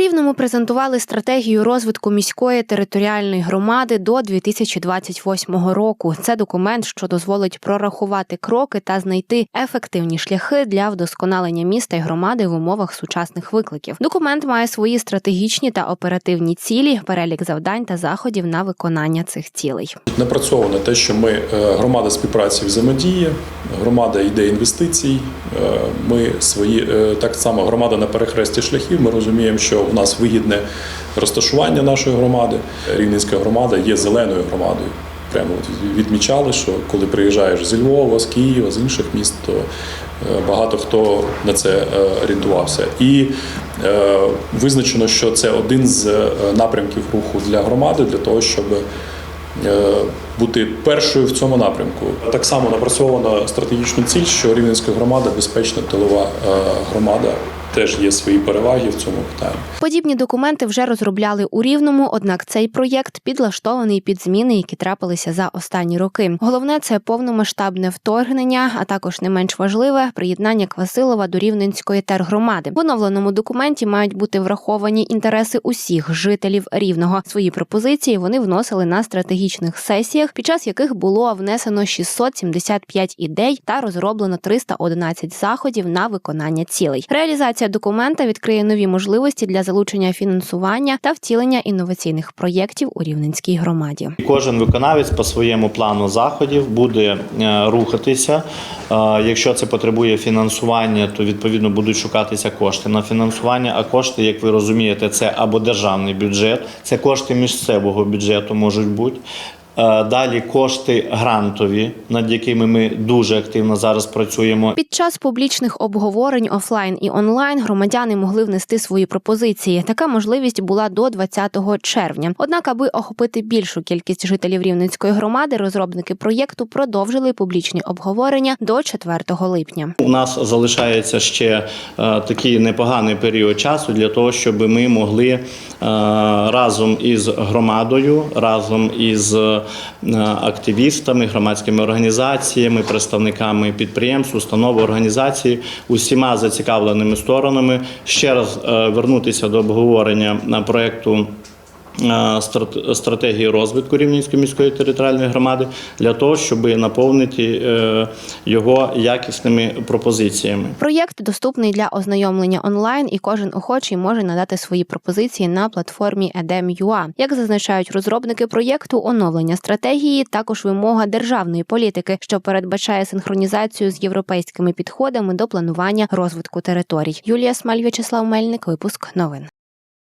Рівному презентували стратегію розвитку міської територіальної громади до 2028 року. Це документ, що дозволить прорахувати кроки та знайти ефективні шляхи для вдосконалення міста і громади в умовах сучасних викликів. Документ має свої стратегічні та оперативні цілі, перелік завдань та заходів на виконання цих цілей. Напрацьовано те, що ми е, громада співпраці взаємодіє, громада йде інвестицій. е, Ми свої е, так само громада на перехресті шляхів. Ми розуміємо, що у нас вигідне розташування нашої громади. Рівненська громада є зеленою громадою. Прямо відмічали, що коли приїжджаєш зі Львова, з Києва, з інших міст, то е, багато хто на це е, орієнтувався. І е, визначено, що це один з напрямків руху для громади, для того, щоб бути першою в цьому напрямку. Так само напрацьовано стратегічну ціль, що Рівненська громада безпечна тилова е, громада. Теж є свої переваги в цьому питанні. Подібні документи вже розробляли у Рівному, однак цей проєкт підлаштований під зміни, які трапилися за останні роки. Головне це повномасштабне вторгнення, а також не менш важливе приєднання Квасилова до Рівненської тергромади. В оновленому документі мають бути враховані інтереси усіх жителів рівного. Свої пропозиції вони вносили на стратегічних сесіях, під час яких було внесено 675 ідей та розроблено 311 заходів на виконання цілей. Реалізація документа відкриє нові можливості для залучення фінансування та втілення інноваційних проєктів у Рівненській громаді. Кожен виконавець по своєму плану заходів буде е, рухатися. Е, Якщо це потребує фінансування, то відповідно будуть шукатися кошти на фінансування. А кошти, як ви розумієте, це або державний бюджет, це кошти місцевого бюджету можуть бути. Е, Далі кошти грантові, над якими ми дуже активно зараз працюємо. Під час публічних обговорень офлайн і онлайн громадяни могли внести свої пропозиції. Така можливість була до 20 червня. Однак, аби охопити більшу кількість жителів Рівненської громади, розробники проєкту продовжили публічні обговорення до 4 липня. У нас залишається ще е, такий непоганий період часу для того, щоб ми могли е, разом із громадою, разом із активістами, громадськими організаціями, представниками підприємств, установ, організацій, усіма зацікавленими сторонами ще раз е, вернутися до обговорення на проекту. Е, Стратегії розвитку Рівненської міської територіальної громади для того, щоб наповнити е, його якісними пропозиціями. Проєкт доступний для ознайомлення онлайн, і кожен охочий може надати свої пропозиції на платформі Edem.ua. Як зазначають розробники проєкту, оновлення стратегії також вимога державної політики, що передбачає синхронізацію з європейськими підходами до планування розвитку територій. Юлія Смаль, В'ячеслав Мельник, випуск новин.